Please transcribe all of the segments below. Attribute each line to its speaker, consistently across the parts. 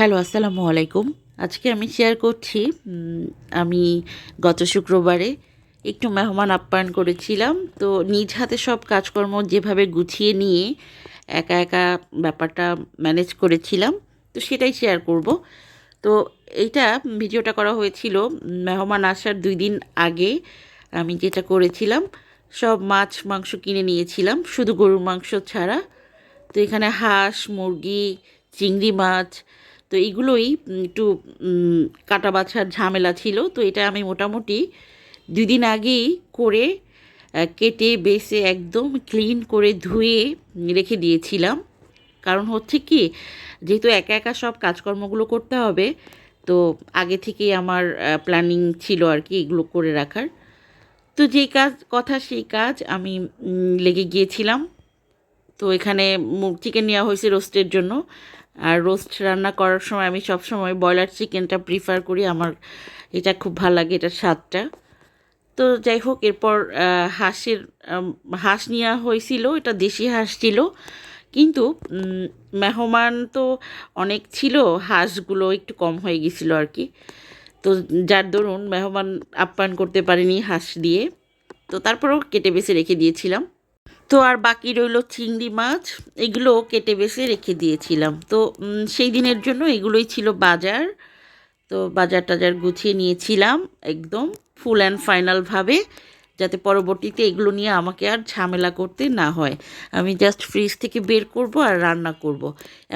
Speaker 1: Hello, আসসালামু আলাইকুম। আজকে আমি শেয়ার করছি আমি গত শুক্রবারে একটু মেহমান আপ্যায়ন করেছিলাম। তো নিজ হাতে সব কাজকর্ম যেভাবে গুছিয়ে নিয়ে একা একা ব্যাপারটা ম্যানেজ করেছিলাম, তো সেটাই শেয়ার করব। তো এইটা ভিডিওটা করা হয়েছিল, মেহমান আসার দুই দিন আগে আমি যেটা করেছিলাম, সব মাছ, মাংস কিনে নিয়েছিলাম, শুধু গরুর মাংস ছাড়া। তো এখানে হাঁস, মুরগি, চিংড়ি মাছ তো এইগুলোই একটু কাটা বাছার ঝামেলা ছিল। তো এটা আমি মোটামুটি দুই দিন আগেই করে কেটে, বেসে একদম ক্লিন করে ধুয়ে রেখে দিয়েছিলাম। কারণ হচ্ছে কি, যেহেতু একা একা সব কাজকর্মগুলো করতে হবে, তো আগে থেকেই আমার প্ল্যানিং ছিল আর কি এগুলো করে রাখার। তো যেই কাজ, কথা সেই কাজ আমি লেগে গিয়েছিলাম। তো এখানে চিকেন নেওয়া হয়েছে রোস্টের জন্য। আর রোস্ট রান্না করার সময় আমি সব সময় ব্রয়লার চিকেনটা প্রিফার করি। আমার এটা খুব ভালো লাগে এটার স্বাদটা। তো যাই হোক, এরপর হাঁসের হাঁস নেওয়া হয়েছিল, এটা দেশি হাঁস ছিল। কিন্তু মেহমান তো অনেক ছিল, হাঁসগুলো একটু কম হয়ে গেছিল আর কি। তো যার দরুন মেহমান আপ্যায়ন করতে পারিনি হাঁস দিয়ে। তো তারপরেও কেটে বেছে রেখে দিয়েছিলাম। তো আর বাকি রইল চিংড়ি মাছ, এগুলো কেটে বেছে রেখে দিয়েছিলাম। তো সেই দিনের জন্য এগুলোই ছিল বাজার। তো বাজার টাজার গুছিয়ে নিয়েছিলাম একদম ফুল অ্যান্ড ফাইনালভাবে যাতে পরবর্তীতে এগুলো নিয়ে আমাকে আর ঝামেলা করতে না হয়। আমি জাস্ট ফ্রিজ থেকে বের করব আর রান্না করব।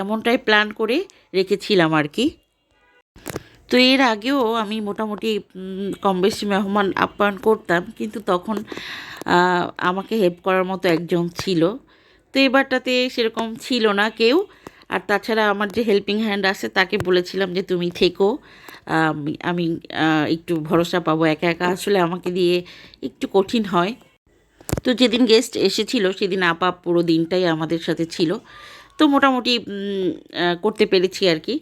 Speaker 1: এমনটাই প্ল্যান করে রেখেছিলাম আর কি। তো এর আগেও আমি মোটামুটি কম বেশি মেহমান আপ্যায়ন করতাম, কিন্তু তখন আমাকে হেল্প করার মতো একজন ছিল। তো এবারটাতে সেরকম ছিল না কেউ। আর তাছাড়া আমার যে হেল্পিং হ্যান্ড আছে, তাকে বলেছিলাম যে তুমি থেকো। আমি একটু ভরসা পাবো একা একা। আসলে আমাকে দিয়ে একটু কঠিন হয়। তো যেদিন গেস্ট এসেছিল, সেদিন আপা পুরো দিনটাই আমাদের সাথে ছিল। তো মোটামুটি করতে পেরেছি আর কি।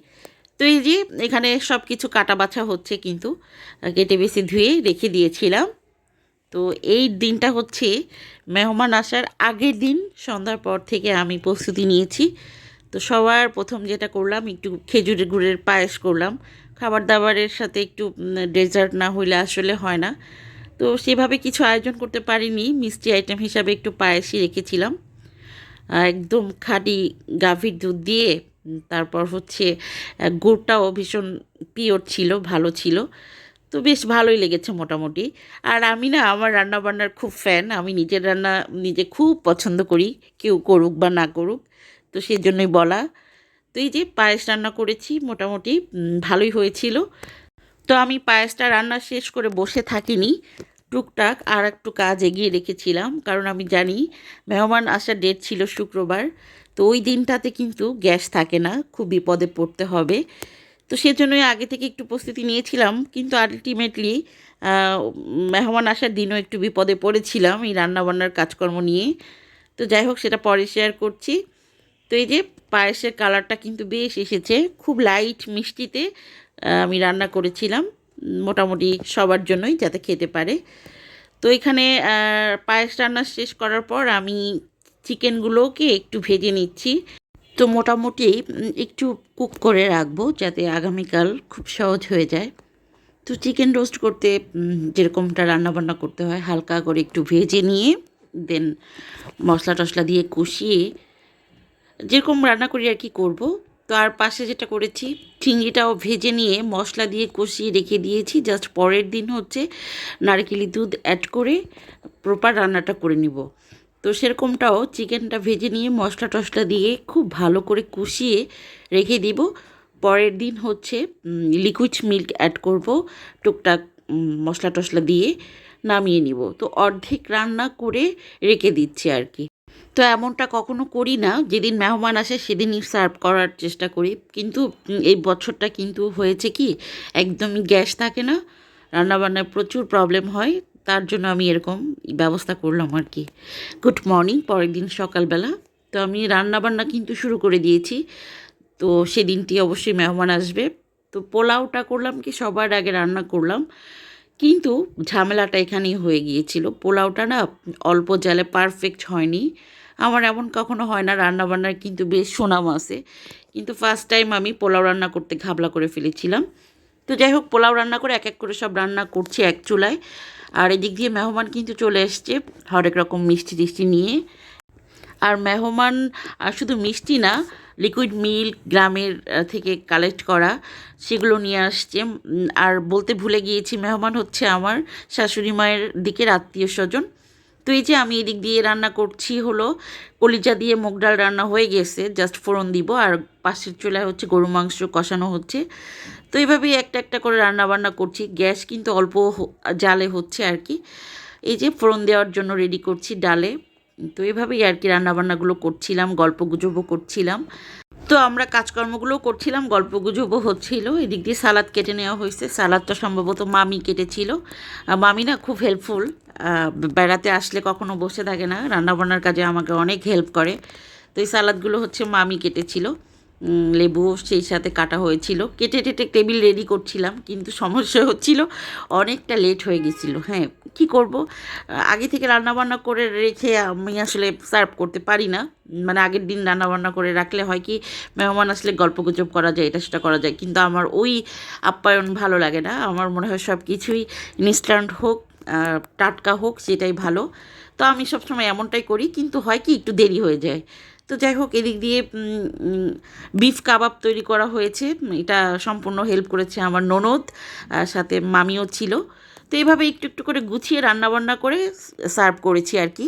Speaker 1: তো এই যে এখানে সব কিছু কাটা বাছা হচ্ছে কিন্তু কেটে বেশি ধুয়ে রেখে দিয়েছিলাম। তো এই দিনটা হচ্ছে মেহমান আসার আগের দিন, সন্ধ্যার পর থেকে আমি প্রস্তুতি নিয়েছি। তো সবার প্রথম যেটা করলাম, একটু খেজুরের গুড়ের পায়েস করলাম। খাবার দাবারের সাথে একটু ডেজার্ট না হইলে আসলে হয় না। তো সেভাবে কিছু আয়োজন করতে পারিনি, মিষ্টি আইটেম হিসাবে একটু পায়েসই রেখেছিলাম। একদম খাঁটি গাভীর দুধ দিয়ে তারপর হচ্ছে গুড়টাও ভীষণ পিওর ছিল, ভালো ছিল। তো বেশ ভালোই লেগেছে মোটামুটি। আর আমি না, আমার রান্না বান্নার খুব ফ্যান আমি নিজের রান্না নিজে খুব পছন্দ করি, কেউ করুক বা না করুক। তো সেই জন্যই বলা। তো এই যে পায়েস রান্না করেছি, মোটামুটি ভালোই হয়েছিল। তো আমি পায়েসটা রান্না শেষ করে বসে থাকিনি। টুকটাক আর একটু কাজ এগিয়ে রেখেছিলাম। কারণ আমি জানি, মেহমান আসার ডেট ছিল শুক্রবার। তো ওই দিনটাতে কিন্তু গ্যাস থাকে না, খুব বিপদে পড়তে হবে। তো সেজন্যই আগে থেকে একটু প্রস্তুতি নিয়েছিলাম, কিন্তু আলটিমেটলি মেহমান আসার দিনও একটু বিপদে পড়েছিলাম এই রান্নাবান্নার কাজকর্ম নিয়ে। তো যাই হোক, সেটা পরে শেয়ার করছি। তো এই যে পায়েসের কালারটা কিন্তু বেশ এসেছে, খুব লাইট মিষ্টিতে আমি রান্না করেছিলাম, মোটামুটি সবার জন্যই যাতে খেতে পারে। তো এখানে পায়েস রান্না শেষ করার পর আমি চিকেনগুলোকে একটু ভেজে নিচ্ছি। তো মোটামুটি একটু কুক করে রাখব যাতে আগামীকাল খুব সহজ হয়ে যায়। তো চিকেন রোস্ট করতে যেরকমটা রান্নাবান্না করতে হয়, হালকা করে একটু ভেজে নিয়ে, দেন মশলা টশলা দিয়ে কষিয়ে, যেরকম রান্না করি আর কি করব। তো আর পাশে যেটা করেছি, চিংড়িটাও ভেজে নিয়ে মশলা দিয়ে কষিয়ে রেখে দিয়েছি। জাস্ট পরের দিন হচ্ছে নারকেলি দুধ অ্যাড করে প্রপার রান্নাটা করে নিব। তো সেরকমটাও চিকেনটা ভেজে নিয়ে মশলা টশলা দিয়ে খুব ভালো করে কষিয়ে রেখে দিব। পরের দিন হচ্ছে লিকুইড মিল্ক অ্যাড করব, টুকটাক মশলা টশলা দিয়ে নামিয়ে নিব। তো অর্ধেক রান্না করে রেখে দিচ্ছি আর কি। তো এমনটা কখনো করি না, যেদিন মেহমান আসে সেদিনই সার্ভ করার চেষ্টা করি। কিন্তু এই বছরটা কিন্তু হয়েছে কি, একদমই গ্যাস থাকে না, রান্নাবান্নায় প্রচুর প্রবলেম হয়। তার জন্য আমি এরকম ব্যবস্থা করলাম আর কি। গুড মর্নিং পরের দিন সকালবেলা। তো আমি রান্নাবান্না কিন্তু শুরু করে দিয়েছি। তো সেদিনটি অবশ্যই মেহমান আসবে। তো পোলাওটা করলাম কি, সবার আগে রান্না করলাম। কিন্তু ঝামেলাটা এখানেই হয়ে গিয়েছিল। পোলাওটা না অল্প জালে পারফেক্ট হয়নি। আমার এমন কখনো হয় না, রান্নাবান্নার কিন্তু বেশ সুনাম আছে। কিন্তু ফার্স্ট টাইম আমি পোলাও রান্না করতে ঘাবলা করে ফেলেছিলাম। তো যাই হোক, পোলাও রান্না করে এক এক করে সব রান্না করছি এক চুলায়। আর এদিক দিয়ে মেহমান কিন্তু চলে এসছে হরেক রকম মিষ্টি টিষ্টি নিয়ে। আর মেহমান শুধু মিষ্টি না লিকুইড মিল্ক গ্রামের থেকে কালেক্ট করা, সেগুলো নিয়ে আসছে। আর বলতে ভুলে গিয়েছি, মেহমান হচ্ছে আমার শাশুড়ি মায়ের দিকের আত্মীয় স্বজন। তো এই যে আমি এদিক দিয়ে রান্না করছি হলো, কলিজা দিয়ে মুগ ডাল রান্না হয়ে গেছে জাস্ট ফোড়ন দিব, আর পাশের চুলায় হচ্ছে গরু মাংস কষানো হচ্ছে। তো এইভাবেই একটা একটা করে রান্না বান্না করছি, গ্যাস কিন্তু অল্প জালে হচ্ছে আর কি। এই যে ফোড়ন দেওয়ার জন্য রেডি করছি ডালে, তো এভাবেই আর কি রান্নাবান্নাগুলো করছিলাম, গল্প গুজবও করছিলাম। তো আমরা কাজকর্মগুলো করছিলাম, গল্প গুজবও হচ্ছিল, এদিক দিয়ে সালাদ কেটে নেওয়া হয়েছে সালাদটা সম্ভবত মামি কেটেছিল। মামি না খুব হেল্পফুল বেড়াতে আসলে কখনো বসে থাকে না। রান্নাবান্নার কাজে আমাকে অনেক হেল্প করে। তো এই সালাদগুলো হচ্ছে মামি কেটেছিল। লেবু সেই সাথে কাটা হয়েছিল। কেটে টেটে টেবিল রেডি করছিলাম, কিন্তু সমস্যা হচ্ছিল, অনেকটা লেট হয়ে গেছিল। হ্যাঁ কি করব? আগে থেকে রান্নাবান্না করে রেখে আমি আসলে সার্ভ করতে পারি না। মানে আগের দিন রান্নাবান্না করে রাখলে হয় কি, মেহমান আসলে গল্প গুজব করা যায়, এটা সেটা করা যায়। কিন্তু আমার ওই আপ্যায়ন ভালো লাগে না। আমার মনে হয় সব কিছুই ইনস্ট্যান্ট হোক। টাটকা হোক, সেটাই ভালো। তো আমি সবসময় এমনটাই করি, কিন্তু হয় কি, একটু দেরি হয়ে যায়। তো যাই হোক, এদিক দিয়ে বিফ কাবাব তৈরি করা হয়েছে। এটা সম্পূর্ণ হেল্প করেছে আমার ননদ সাথে মামিও ছিল। তো এইভাবে একটু একটু করে গুছিয়ে রান্নাবান্না করে সার্ভ করেছি আর কি।